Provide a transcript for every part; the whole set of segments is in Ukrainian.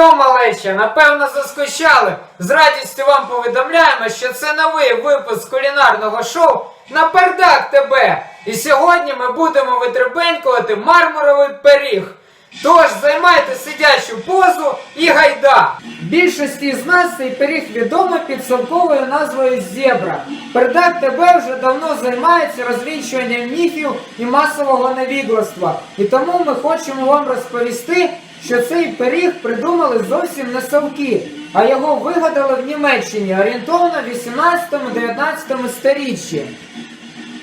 що, малеча, напевно, заскучали. З радістю вам повідомляємо, що це новий випуск кулінарного шоу Напердак тебе. І сьогодні ми будемо витребенькувати мармуровий пиріг. Тож займайте сидячу позу і гайда! Більшості з нас цей пиріг відомий під совковою назвою Зебра. Пердак ТБ вже давно займається розвінчуванням міфів і масового невігластва. І тому ми хочемо вам розповісти, що цей пиріг придумали зовсім не совки, а його вигадали в Німеччині орієнтовно в 18-19 сторіччі.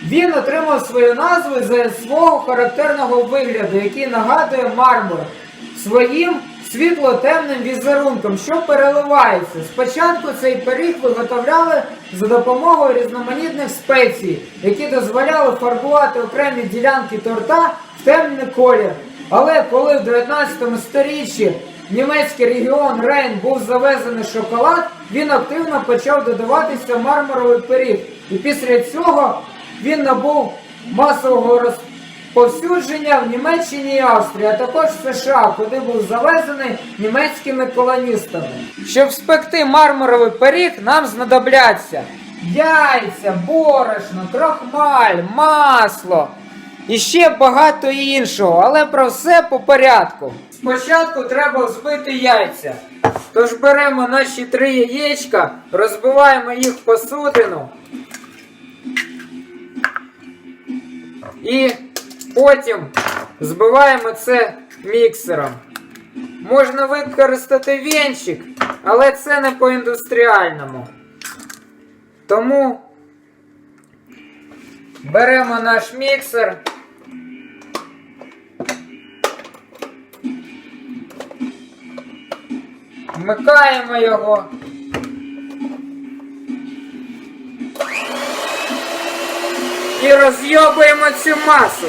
Він отримав свою назву за свого характерного вигляду, який нагадує мармур, своїм світло-темним візерунком, що переливається. Спочатку цей пиріг виготовляли за допомогою різноманітних спецій, які дозволяли фарбувати окремі ділянки торта в темний колір. Але коли в 19 сторіччі німецький регіон Рейн був завезений шоколад, він активно почав додаватися мармуровий пиріг. І після цього він набув масового розповсюдження в Німеччині і Австрії, а також в США, куди був завезений німецькими колоністами. Щоб спекти мармуровий пиріг, нам знадобляться яйця, борошно, крохмаль, масло і ще багато іншого, але про все по порядку. Спочатку треба взбити яйця. Тож беремо наші три яєчка, розбиваємо їх в посудину. І потім збиваємо це міксером. Можна використати вінчик, але це не по-індустріальному. Тому беремо наш міксер. Вмикаємо його. І розйобуємо цю масу.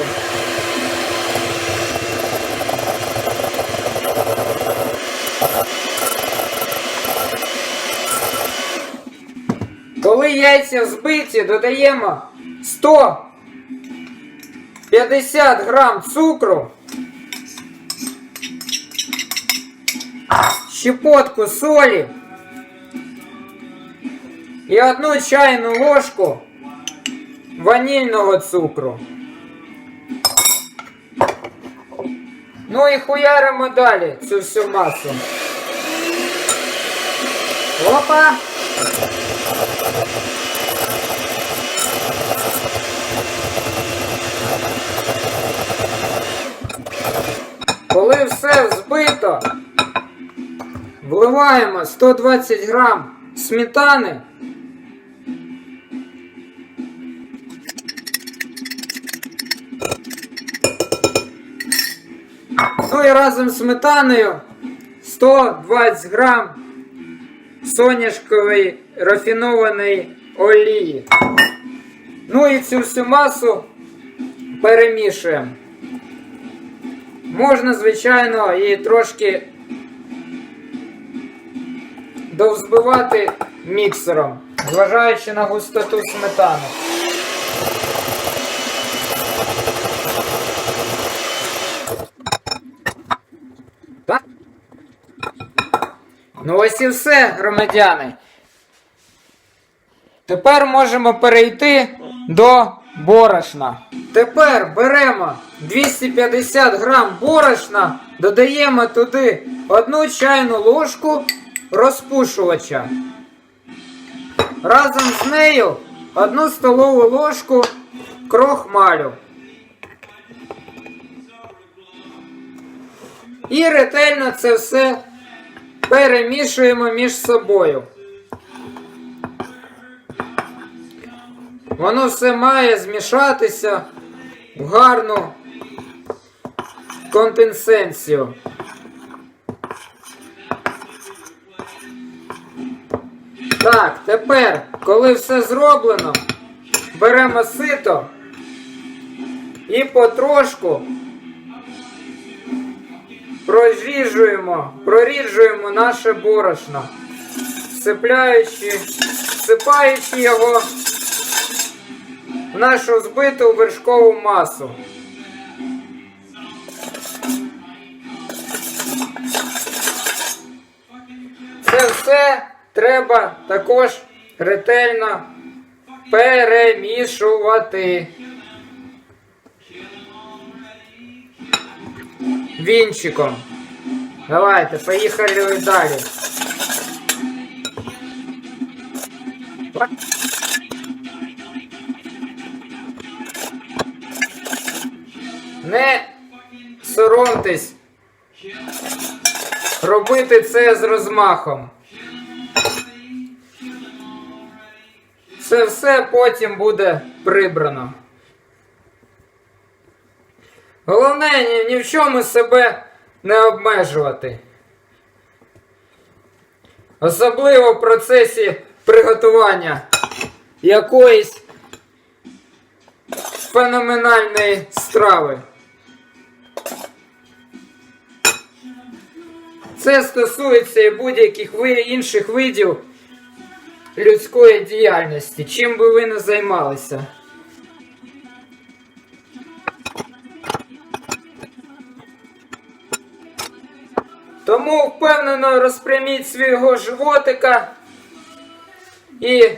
Коли яйця збиті, додаємо 150 грам цукру, щепотку солі і одну чайну ложку ванільного цукру. Ну і хуяримо далі цю всю масу. Опа! Коли все взбито, вливаємо 120 грам сметани. Ну і разом з сметаною 120 грам соняшкової рафінованої олії. Ну і цю всю масу перемішуємо. Можна, звичайно, її трошки довзбивати міксером, зважаючи на густоту сметани. Так? Ну ось і все, громадяни. Тепер можемо перейти до борошна. Тепер беремо 250 грам борошна, додаємо туди одну чайну ложку розпушувача. Разом з нею одну столову ложку крохмалю. І ретельно це все перемішуємо між собою. Воно все має змішатися в гарну контенсенцію. Так, тепер, коли все зроблено, беремо сито і потрошку проріжуємо, проріджуємо наше борошно, всипляючи, всипаючи його в нашу збиту вершкову масу. Це все треба також ретельно перемішувати. Вінчиком. Давайте, поїхали далі. Не соромтесь робити це з розмахом. Це все потім буде прибрано. Головне ні, ні в чому себе не обмежувати. Особливо в процесі приготування якоїсь феноменальної страви. Це стосується і будь-яких інших видів людської діяльності, чим би ви не займалися. Тому впевнено розпряміть свого животика і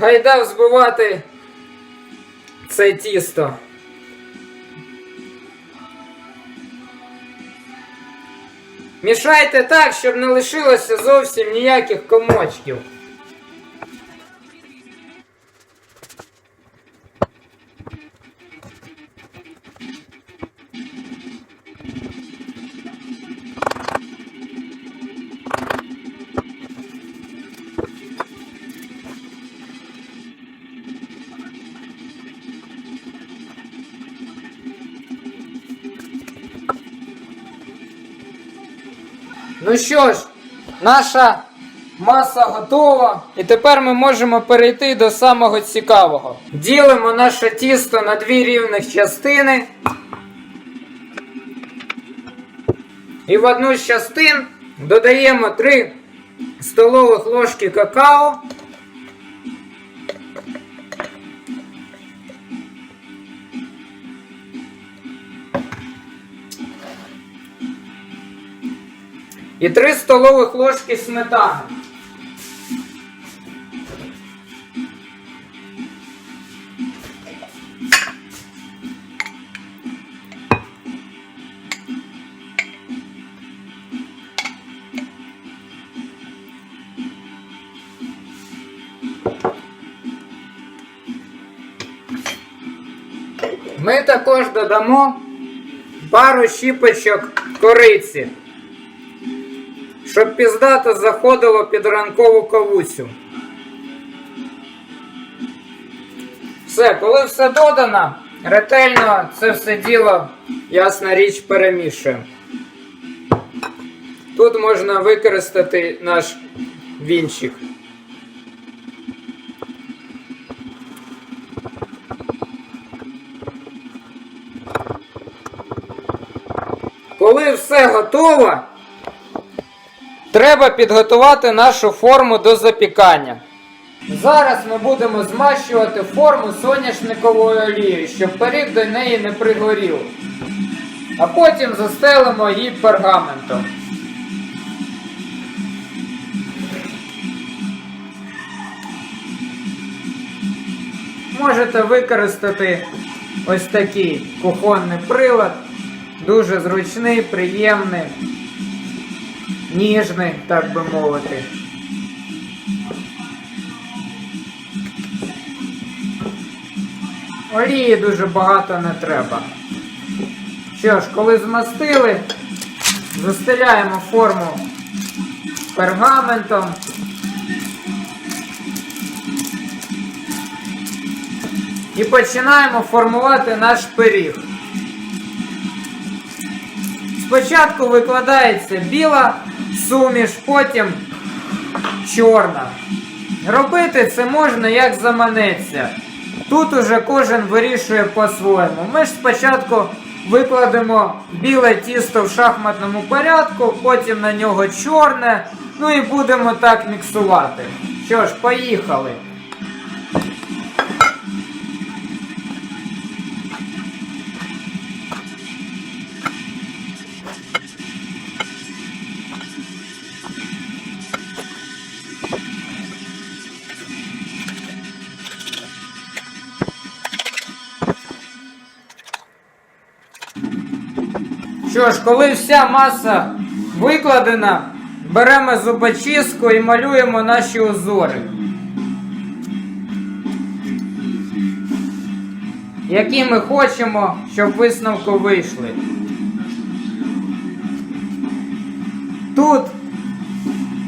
гайда взбивати це тісто. Мішайте так, щоб не лишилося зовсім ніяких комочків. Ну що ж, наша маса готова. І тепер ми можемо перейти до самого цікавого. Ділимо наше тісто на дві рівних частини. І в одну з частин додаємо 3 столових ложки какао. І 3 столових ложки сметани. Ми також додамо пару щіпочок кориці щоб піздато заходило під ранкову кавусю. Все, коли все додано, ретельно це все діло, ясна річ, перемішуємо. Тут можна використати наш вінчик. Коли все готово, Треба підготувати нашу форму до запікання. Зараз ми будемо змащувати форму соняшниковою олією, щоб пиріг до неї не пригорів. А потім застелимо її пергаментом. Можете використати ось такий кухонний прилад. Дуже зручний, приємний ніжний, так би мовити. Олії дуже багато не треба. Що ж, коли змастили, застеляємо форму пергаментом. І починаємо формувати наш пиріг. Спочатку викладається біла суміш, потім чорна. Робити це можна як заманеться. Тут уже кожен вирішує по-своєму. Ми ж спочатку викладемо біле тісто в шахматному порядку, потім на нього чорне, ну і будемо так міксувати. Що ж, поїхали. Що ж, коли вся маса викладена, беремо зубочистку і малюємо наші узори. Які ми хочемо, щоб висновку вийшли. Тут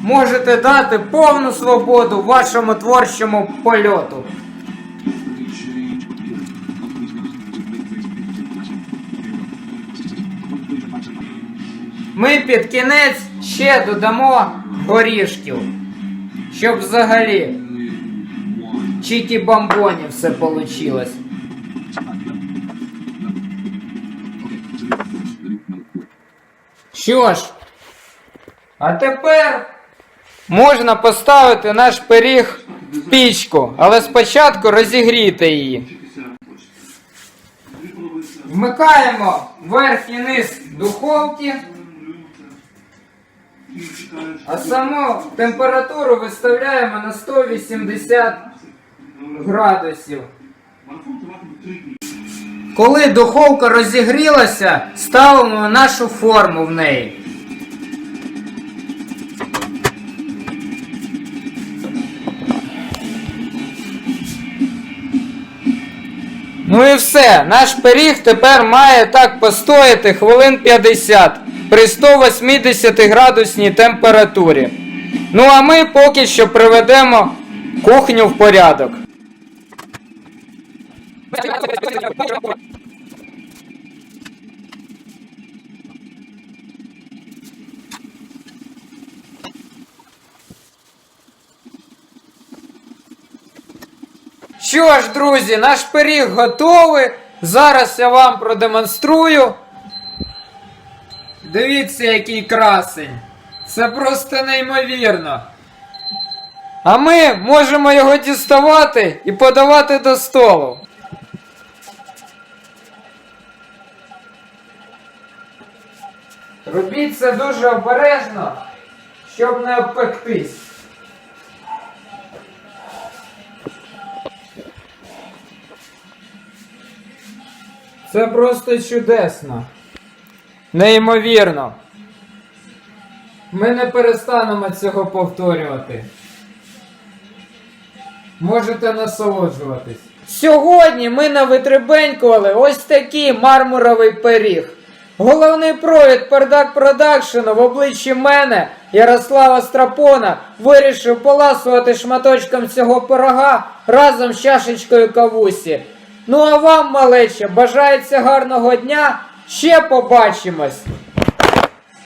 можете дати повну свободу вашому творчому польоту. Ми під кінець ще додамо горішків, щоб взагалі чікі бомбоні все вийшло. Що ж, а тепер можна поставити наш пиріг в пічку, але спочатку розігріти її. Вмикаємо верх і низ духовки, а саму температуру виставляємо на 180 градусів. Коли духовка розігрілася, ставимо нашу форму в неї. Ну і все, наш пиріг тепер має так постояти хвилин 50 при 180 градусній температурі. Ну а ми поки що приведемо кухню в порядок. Що ж, друзі, наш пиріг готовий. Зараз я вам продемонструю. Дивіться, який красень. Це просто неймовірно. А ми можемо його діставати і подавати до столу. Робіть це дуже обережно, щоб не обпектись. Це просто чудесно. Неймовірно. Ми не перестанемо цього повторювати. Можете насолоджуватись. Сьогодні ми навитребенькували ось такий мармуровий пиріг. Головний провід Пердак Продакшену в обличчі мене, Ярослава Страпона, вирішив поласувати шматочком цього пирога разом з чашечкою кавусі. Ну а вам, малече, бажається гарного дня. Ще побачимось!